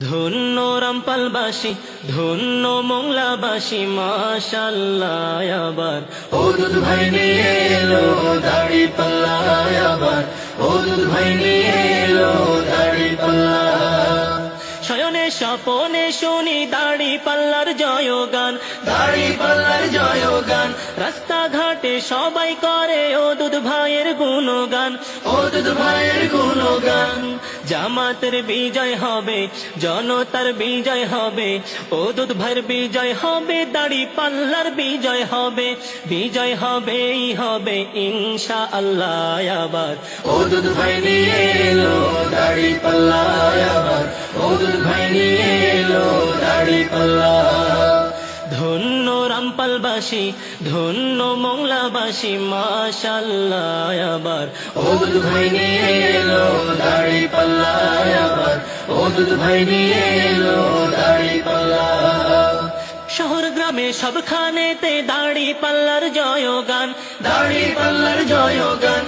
ধন্য রামপালবাসী, ধন্য মংলাবাসী মাশাল্লাহ আবার। ও দুধ ভাই নিয়ে এলো, দাড়ি পাল্লা আবার। ও দুধ ভাই নিয়ে এলো স্বপনে শুনি দাড়ি পাল্লার জয়গান। দাড়ি পাল্লার জয়গান। রাস্তাঘাটে সবাই করে ও দুধ ভাইয়ের গুণগান। ও দুধ ভাইয়ের গুণগান। জামাতের বিজয় হবে, জনতার বিজয় হবে ও দুধ ভাইয়ের বিজয় হবে, দাড়ি পাল্লার বিজয় হবে, বিজয় হবেই হবে ইনশা আল্লাহ আবার। ও দুধ ভাই নিয়ে এলো দাড়ি পাল্লা। দুধ ভাই নিয়ে এলো দাড়ি পাল্লা। ধন্য রামপালবাসী, ধন্য মোংলাবাসী, মাশাল্লাহ আবার। ও দুধ ভাই নিয়ে এলো দাড়ি পাল্লা আবার। ও দুধ ভাই নিয়ে এলো দাড়ি পাল্লা। শহর গ্রামে সবখানেতে দাড়ি পাল্লার জয়গান। দাড়ি পাল্লার জয়গান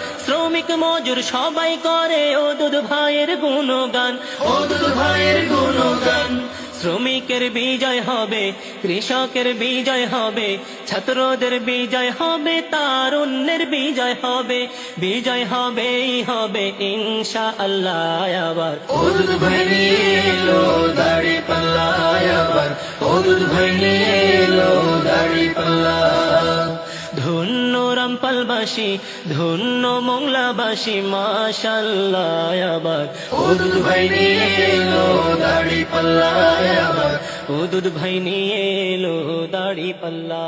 শ্রমিক মজুর সবাই করে ও দুধ ভাইয়ের গুণগান। ও দুধ ভাইয়ের গুণগান। শ্রমিকের বিজয় হবে কৃষকের বিজয় হবে ছাত্রদের বিজয় হবে তারুণ্যের বিজয় হবে বিজয় হবেই হবে ইনশা আল্লাহ আবার। ও ভাই নিয়ে এলো দাড়ি পাল্লা আবার। ও ভাই নিয়ে রামপালবাসী ধন্য মোংলাবাসী মাশাল্লাহ আবার। দুধ ভাই নিয়ে এলো দাড়ি পাল্লা আবার। দুধ ভাই নিয়ে এলো দাড়ি পাল্লা